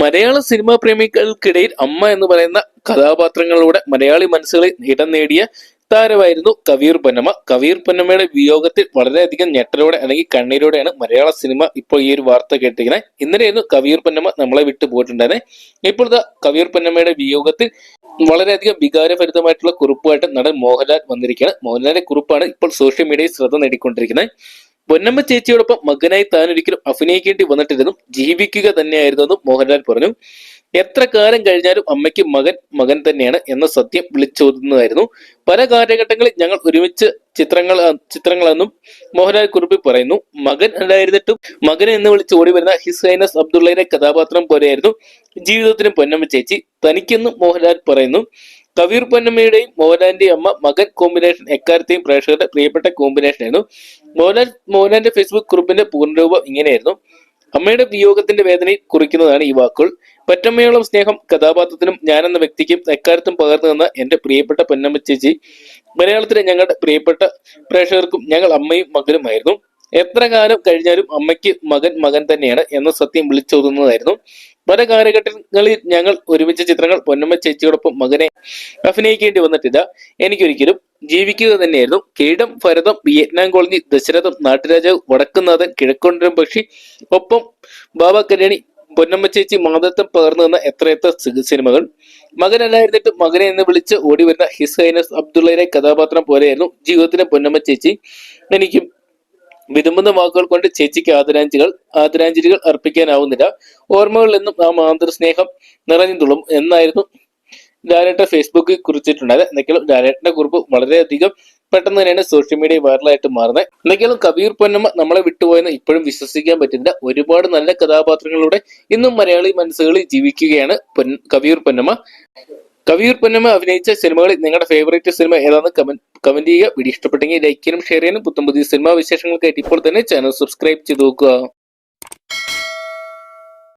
മലയാള cinema പ്രേമികൾക്കിടയിൽ അമ്മ എന്ന് പറയുന്ന കഥാപാത്രങ്ങളിലൂടെ മലയാളി മനസ്സുകളെ ഇടം നേടിയ താരമായിരുന്നു കവീർ പൊന്നമ്മ. കവീർ പൊന്നമ്മയുടെ വിയോഗത്തിൽ വളരെയധികം ഞെട്ടലോടെ അല്ലെങ്കിൽ കണ്ണീരോടെയാണ് മലയാള സിനിമ ഇപ്പോൾ ഈ ഒരു വാർത്ത കേട്ടിരിക്കുന്നത്. ഇന്നലെയായിരുന്നു കവീർ പൊന്നമ്മ നമ്മളെ വിട്ടു പോയിട്ടുണ്ടായിരുന്നത് ഇപ്പോഴത്തെ കവീർ പൊന്നമ്മയുടെ വിയോഗത്തിൽ വളരെയധികം വികാരഭരിതമായിട്ടുള്ള കുറിപ്പുമായിട്ട് നടൻ മോഹൻലാൽ വന്നിരിക്കുകയാണ്. മോഹൻലാലിന്റെ കുറിപ്പാണ് ഇപ്പോൾ സോഷ്യൽ മീഡിയയിൽ ശ്രദ്ധ നേടിക്കൊണ്ടിരിക്കുന്നത്. പൊന്നമ്മ ചേച്ചിയോടൊപ്പം മകനായി താൻ ഒരിക്കലും അഭിനയിക്കേണ്ടി വന്നിട്ടില്ലെന്നും ജീവിക്കുക തന്നെയായിരുന്നെന്നും മോഹൻലാൽ പറഞ്ഞു. എത്ര കാലം കഴിഞ്ഞാലും അമ്മയ്ക്ക് മകൻ മകൻ തന്നെയാണ് എന്ന സത്യം വിളിച്ചോതുന്നതായിരുന്നു. പല കാലഘട്ടങ്ങളിൽ ഞങ്ങൾ ഒരുമിച്ച് ചിത്രങ്ങൾ ചിത്രങ്ങളെന്നും മോഹൻലാൽ കുറിപ്പിൽ പറയുന്നു. മകൻ ഉണ്ടായിരുന്നിട്ടും മകൻ എന്ന് വിളിച്ച് ഓടി വരുന്ന ഹിസൈനസ് ഹൈനസ് അബ്ദുള്ളയുടെ കഥാപാത്രം പോലെയായിരുന്നു ജീവിതത്തിനും പൊന്നമ്മ ചേച്ചി. തനിക്കെന്നും മോഹൻലാൽ പറയുന്നു. കവീർ പൊന്നമ്മയുടെയും മോഹൻലാലിന്റെയും അമ്മ മകൻ കോമ്പിനേഷൻ എക്കാലത്തെയും പ്രേക്ഷകരുടെ പ്രിയപ്പെട്ട കോമ്പിനേഷൻ ആയിരുന്നു. മോഹൻലാൽ മോഹൻലാലിന്റെ ഫേസ്ബുക്ക് കുറിപ്പിന്റെ പൂർണരൂപം ഇങ്ങനെയായിരുന്നു. അമ്മയുടെ വിയോഗത്തിന്റെ വേദനയിൽ കുറിക്കുന്നതാണ് ഈ വാക്കുകൾ. പറ്റമ്മയോളം സ്നേഹം കഥാപാത്രത്തിനും ഞാനെന്ന വ്യക്തിക്കും എക്കാലത്തും പകർന്നു തന്ന എന്റെ പ്രിയപ്പെട്ട പൊന്നമ്മ ചേച്ചി. മലയാളത്തിലെ ഞങ്ങളുടെ പ്രിയപ്പെട്ട പ്രേക്ഷകർക്കും ഞങ്ങൾ അമ്മയും മകനുമായിരുന്നു. എത്ര കാലം കഴിഞ്ഞാലും അമ്മയ്ക്ക് മകൻ മകൻ തന്നെയാണ് എന്ന സത്യം വിളിച്ചോതുന്നതായിരുന്നു. പല കാലഘട്ടങ്ങളിൽ ഞങ്ങൾ ഒരുമിച്ച ചിത്രങ്ങൾ പൊന്നമ്മ ചേച്ചിയോടൊപ്പം മകനെ അഭിനയിക്കേണ്ടി വന്നിട്ടില്ല. എനിക്കൊരിക്കലും ജീവിക്കുക തന്നെയായിരുന്നു. കീടം ഭരതം വിയറ്റ്നാം കോളനി ദശരഥം നാട്ടുരാജാവ് വടക്കുന്നാഥൻ കിഴക്കൊണ്ടരം പക്ഷി ഒപ്പം ബാബ കല്യാണി പൊന്നമ്മ ചേച്ചി മാതൃത്വം പകർന്നു തന്ന എത്രയെത്ര സിനിമകൾ. മകനല്ലായിരുന്നിട്ട് മകനെ എന്ന് വിളിച്ച് ഓടി വരുന്ന ഹിസ് ഹൈനസ് അബ്ദുള്ളയുടെ കഥാപാത്രം പോലെയായിരുന്നു ജീവിതത്തിലെ പൊന്നമ്മ ചേച്ചി. എനിക്കും വിതുമ്പുന്ന വാക്കുകൾ കൊണ്ട് ചേച്ചിക്ക് ആദരാഞ്ജലികൾ ആദരാഞ്ജലികൾ അർപ്പിക്കാനാവുന്നില്ല. ഓർമ്മകളിൽ നിന്നും ആ മാതൃസ്നേഹം നിറഞ്ഞു തുള്ളും എന്നായിരുന്നു ലാലേട്ട ഫേസ്ബുക്കിൽ കുറിച്ചിട്ടുണ്ടായത്. എന്തെങ്കിലും ലാലേട്ടന്റെ കുറിപ്പ് വളരെയധികം പെട്ടെന്ന് തന്നെയാണ് സോഷ്യൽ മീഡിയ വൈറലായിട്ട് മാറുന്നത്. എന്തൊക്കെയാലും കബീർ പൊന്നമ്മ നമ്മളെ വിട്ടുപോയെന്ന് ഇപ്പോഴും വിശ്വസിക്കാൻ പറ്റില്ല. ഒരുപാട് നല്ല കഥാപാത്രങ്ങളിലൂടെ ഇന്നും മലയാളി മനസ്സുകളിൽ ജീവിക്കുകയാണ് കബീർ പൊന്നമ്മ. കവിയൂർ പൊന്നമ്മ അഭിനയിച്ച സിനിമകളിൽ നിങ്ങളുടെ ഫേവറേറ്റ് സിനിമ ഏതാണെന്ന് കമന്റ് കമന്റ് ചെയ്യുക. വീഡിയോ ഇഷ്ടപ്പെട്ടെങ്കിൽ ലൈക്ക് ചെയ്യാനും ഷെയർ ചെയ്യാനും. പുത്തം പുതിയ സിനിമാ വിശേഷങ്ങൾക്കായിട്ട് ഇപ്പോൾ തന്നെ ചാനൽ സബ്സ്ക്രൈബ് ചെയ്ത് നോക്കുക.